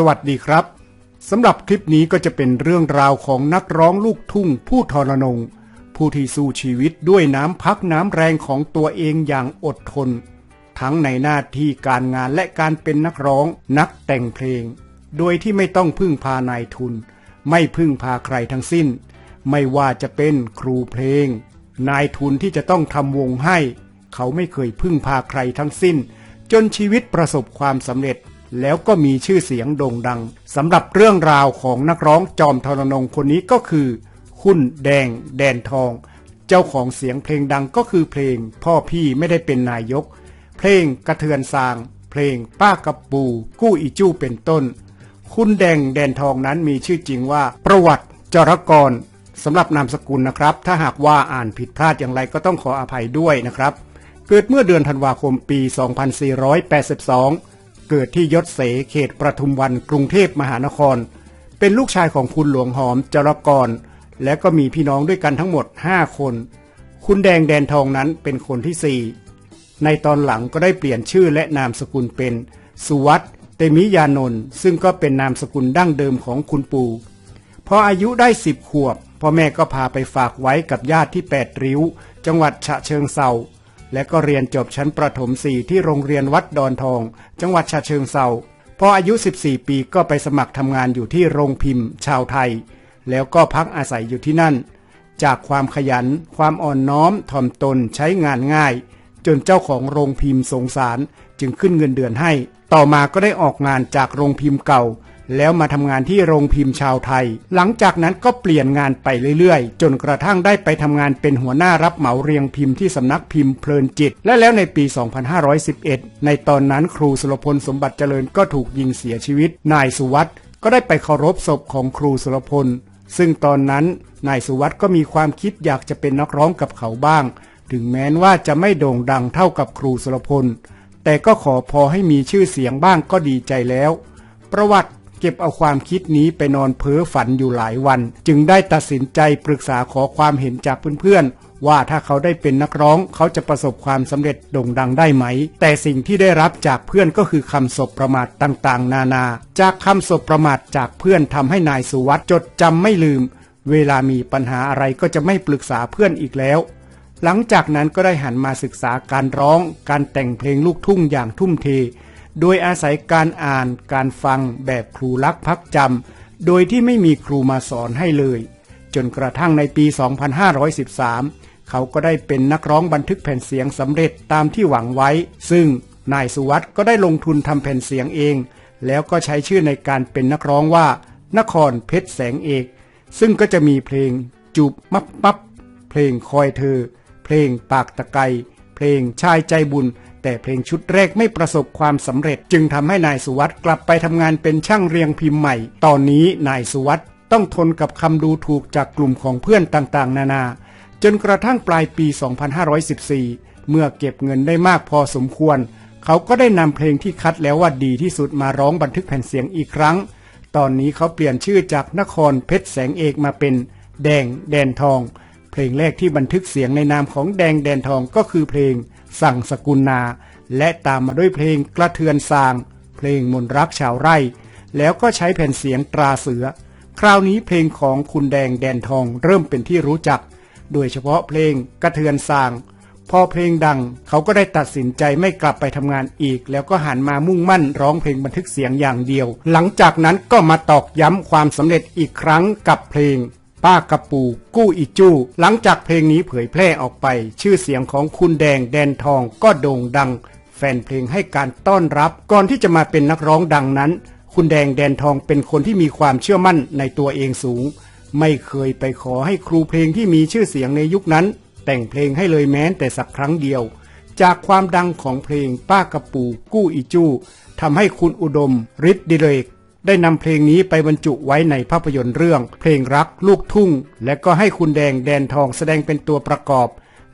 สวัสดีครับสำหรับคลิปนี้ก็จะเป็นเรื่องราวของนักร้องลูกทุ่ง ผู้ทรนง ผู้ที่สู้ชีวิตด้วยน้ำพักน้ำแรงของตัวเองอย่างอดทน ทั้งในหน้าที่การงานและการเป็นนักร้องนักแต่งเพลง โดยที่ไม่ต้องพึ่งพานายทุน ไม่พึ่งพาใครทั้งสิ้น ไม่ว่าจะเป็นครูเพลง นายทุนที่จะต้องทำวงให้ เขาไม่เคยพึ่งพาใครทั้งสิ้น จนชีวิตประสบความสำเร็จ แล้วก็มีชื่อเสียงโด่งดังสำหรับเรื่องราวของนักร้องจอมทรนงคนนี้ก็คือ คุณแดง แดนทอง เจ้าของเสียงเพลงดังก็คือเพลง พ่อพี่ไม่ได้เป็นนายก เพลงกระเทือนซาง เพลงป้ากับปู กู้อีจู้เป็นต้น คุณแดงแดนทองนั้นมีชื่อจริงว่า ประวัติจรกรสำหรับนามสกุลนะครับ ถ้าหากว่าอ่านผิดพลาดอย่างไรก็ต้องขออภัยด้วยนะครับ เกิดเมื่อเดือนธันวาคมปี 2482 เกิดที่ยศเสเขตประทุมวันกรุงเทพมหานคร เป็นลูกชายของคุณหลวงหอมจรกร และก็มีพี่น้องด้วยกันทั้งหมด 5 คน คุณแดงแดนทองนั้นเป็นคนที่ 4 ในตอนหลังก็ได้เปลี่ยนชื่อและนามสกุลเป็น สุวัตเตมิยานนท์ซึ่งก็เป็นนามสกุลดั้งเดิมของคุณปู่พออายุได้สิบขวบพ่อแม่ก็พาไปฝากไว้กับญาติที่แปดริ้ว จังหวัดฉะเชิงเซา และก็เรียนจบชั้นประถมสี่ที่โรงเรียนวัดดอนทอง จังหวัดฉะเชิงเซาพออายุ 14 ปีก็ไปสมัครทำงานอยู่ที่โรงพิมพ์ ชาวไทย แล้วก็พักอาศัยอยู่ที่นั่น จากความขยัน ความอ่อนน้อมถ่อมตนใช้งานง่าย จนเจ้าของโรงพิมพ์สงสารจึงขึ้นเงินเดือนให้ ต่อมาก็ได้ออกงานจากโรงพิมพ์เก่า แล้วมาทำงานที่โรงพิมพ์ชาวไทย หลังจากนั้นก็เปลี่ยนงานไปเรื่อยๆ จนกระทั่งได้ไปทำงานเป็นหัวหน้ารับเหมาเรียงพิมพ์ที่สำนักพิมพ์เพลินจิต และแล้วในปี 2511 ในตอนนั้นครูสุรพลสมบัติเจริญก็ถูกยิงเสียชีวิต นายสุวัตก็ได้ไปเคารพศพของครูสุรพล ซึ่งตอนนั้นนายสุวัตก็มีความคิดอยากจะเป็นนักร้องกับเขาบ้าง ถึงแม้นว่าจะไม่โด่งดังเท่ากับครูสุรพล แต่ก็ขอพอให้มีชื่อเสียงบ้างก็ดีใจแล้ว ประวัติ เก็บเอาความคิดนี้ไปนอนเพ้อฝันอยู่หลายวัน จึงได้ตัดสินใจปรึกษาขอความเห็นจากเพื่อนๆ ว่าถ้าเขาได้เป็นนักร้องเขาจะประสบความสำเร็จโด่งดังได้ไหม แต่สิ่งที่ได้รับจากเพื่อนก็คือคำศพประมาทต่างๆ นานา จากคำศพประมาทจากเพื่อนทำให้นายสุวัตจดจำไม่ลืม เวลามีปัญหาอะไรก็จะไม่ปรึกษาเพื่อนอีกแล้วหลังจากนั้นก็ได้หันมาศึกษาการร้อง การแต่งเพลงลูกทุ่งอย่างทุ่มเท โดยอาศัยการอ่านการฟังแบบครูลักพักจำโดยที่ไม่มีครูมาสอนให้เลย จนกระทั่งในปี 2513 เขาก็ได้เป็นนักร้องบันทึกแผ่นเสียงสำเร็จตามที่หวังไว้ ซึ่งนายสุวัตก็ได้ลงทุนทำแผ่นเสียงเอง แล้วก็ใช้ชื่อในการเป็นนักร้องว่า นครเพชรแสงเอก ซึ่งก็จะมีเพลงจูบมับมับเพลงคอยเธอ เพลงปากตะไกเพลงชายใจบุญ แต่เพลงชุดแรกไม่ประสบความสำเร็จ จึงทำให้นายสุวัตกลับไปทำงานเป็นช่างเรียงพิมพ์ใหม่ ตอนนี้นายสุวัตต้องทนกับคำดูถูกจากกลุ่มของเพื่อนต่างๆ นานา จนกระทั่งปลายปี 2514 เมื่อเก็บเงินได้มากพอสมควร เขาก็ได้นำเพลงที่คัดแล้วว่าดีที่สุดมาร้องบันทึกแผ่นเสียงอีกครั้ง ตอนนี้เขาเปลี่ยนชื่อจากนครเพชรแสงเอกมาเป็น แดงแดนทอง เพลงแรกที่บันทึกเสียงในนามของแดงแดนทองก็คือเพลง สั่งสกุลนา และตามมาด้วยเพลงกระเทือนซาง เพลงมนรักชาวไร่ แล้วก็ใช้แผ่นเสียงตราเสือ คราวนี้เพลงของคุณแดงแดนทองเริ่มเป็นที่รู้จัก โดยเฉพาะเพลงกระเทือนซาง พอเพลงดังเขาก็ได้ตัดสินใจไม่กลับไปทำงานอีก แล้วก็หันมามุ่งมั่นร้องเพลงบันทึกเสียงอย่างเดียว หลังจากนั้นก็มาตอกย้ำความสำเร็จอีกครั้งกับเพลง ป้ากระปูกู้อีจู้หลังจากเพลงนี้เผยแพร่ออกไป ชื่อเสียงของคุณแดงแดนทองก็โด่งดัง แฟนเพลงให้การต้อนรับ ก่อนที่จะมาเป็นนักร้องดังนั้น คุณแดงแดนทองเป็นคนที่มีความเชื่อมั่นในตัวเองสูง ไม่เคยไปขอให้ครูเพลงที่มีชื่อเสียงในยุคนั้น แต่งเพลงให้เลยแม้แต่สักครั้งเดียว จากความดังของเพลงป้ากระปูกู้อีจู้ทำให้คุณอุดมฤทธิ์ดิเรก ได้นำเพลงนี้ไปบรรจุไว้ในภาพยนตร์เรื่อง เพลงรักลูกทุ่ง และก็ให้คุณแดงแดนทองแสดงเป็นตัวประกอบ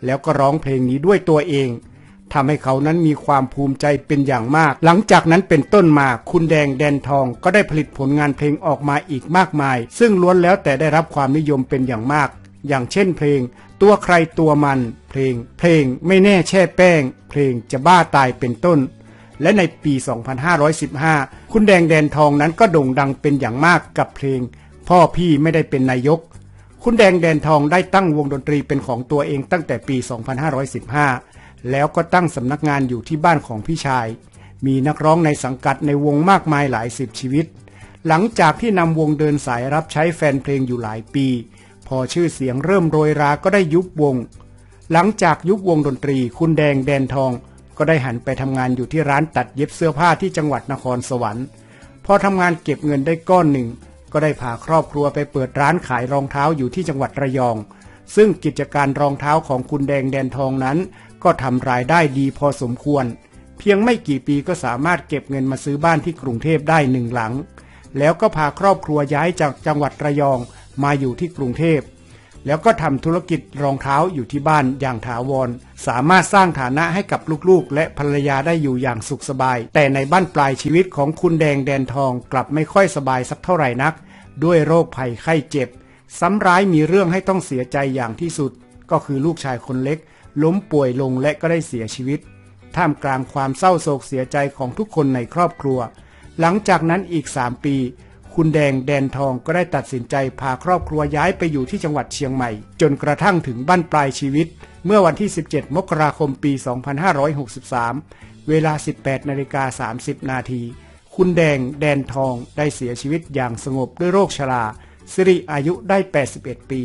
แล้วก็ร้องเพลงนี้ด้วยตัวเองทำให้เขานั้นมีความภูมิใจเป็นอย่างมาก หลังจากนั้นเป็นต้นมาคุณแดงแดนทองก็ได้ผลิตผลงานเพลงออกมาอีกมากมาย ซึ่งล้วนแล้วแต่ได้รับความนิยมเป็นอย่างมาก อย่างเช่นเพลง ตัวใครตัวมัน เพลง เพลงไม่แน่แช่แป้ง เพลงจะบ้าตายเป็นต้น และในปี 2515 คุณแดงแดนทองนั้นก็โด่งดังเป็นอย่างมากกับเพลง พ่อพี่ไม่ได้เป็นนายก คุณแดงแดนทองได้ตั้งวงดนตรีเป็นของตัวเองตั้งแต่ปี 2515 แล้วก็ตั้งสำนักงานอยู่ที่บ้านของพี่ชาย มีนักร้องในสังกัดในวงมากมายหลายสิบชีวิต หลังจากที่นำวงเดินสายรับใช้แฟนเพลงอยู่หลายปี พอชื่อเสียงเริ่มโรยราก็ได้ยุบวง หลังจากยุบวงดนตรี คุณแดงแดนทอง ก็ได้หันไปทำงานอยู่ที่ร้านตัดเย็บเสื้อผ้าที่จังหวัดนครสวรรค์พอทำงานเก็บเงินได้ก้อนหนึ่ง ก็ได้พาครอบครัวไปเปิดร้านขายรองเท้าอยู่ที่จังหวัดระยอง ซึ่งกิจการรองเท้าของคุณแดงแดนทองนั้น ก็ทำรายได้ดีพอสมควร เพียงไม่กี่ปีก็สามารถเก็บเงินมาซื้อบ้านที่กรุงเทพได้หนึ่งหลัง แล้วก็พาครอบครัวย้ายจากจังหวัดระยองมาอยู่ที่กรุงเทพ แล้วก็ทำธุรกิจรองเท้าอยู่ที่บ้านอย่างถาวร สามารถสร้างฐานะให้กับลูกๆ และภรรยาได้อยู่อย่างสุขสบาย แต่ในบ้านปลายชีวิตของคุณแดงแดนทองกลับไม่ค่อยสบายสักเท่าไหร่นัก ด้วยโรคภัยไข้เจ็บ ซ้ำร้ายมีเรื่องให้ต้องเสียใจอย่างที่สุด ก็คือลูกชายคนเล็ก ล้มป่วยลงและก็ได้เสียชีวิต ท่ามกลางความเศร้าโศกเสียใจของทุกคนในครอบครัว หลังจากนั้นอีก3ปี คุณแดงแดนทองก็ได้ตัดสินใจพาครอบครัวย้ายไปอยู่ที่จังหวัดเชียงใหม่ จนกระทั่งถึงบ้านปลายชีวิต เมื่อวันที่ 17 มกราคมปี 2563 เวลา 18นาฬิกา30 นาทีคุณแดงแดนทองได้เสียชีวิตอย่างสงบด้วยโรคชราสิริอายุได้ 81 ปี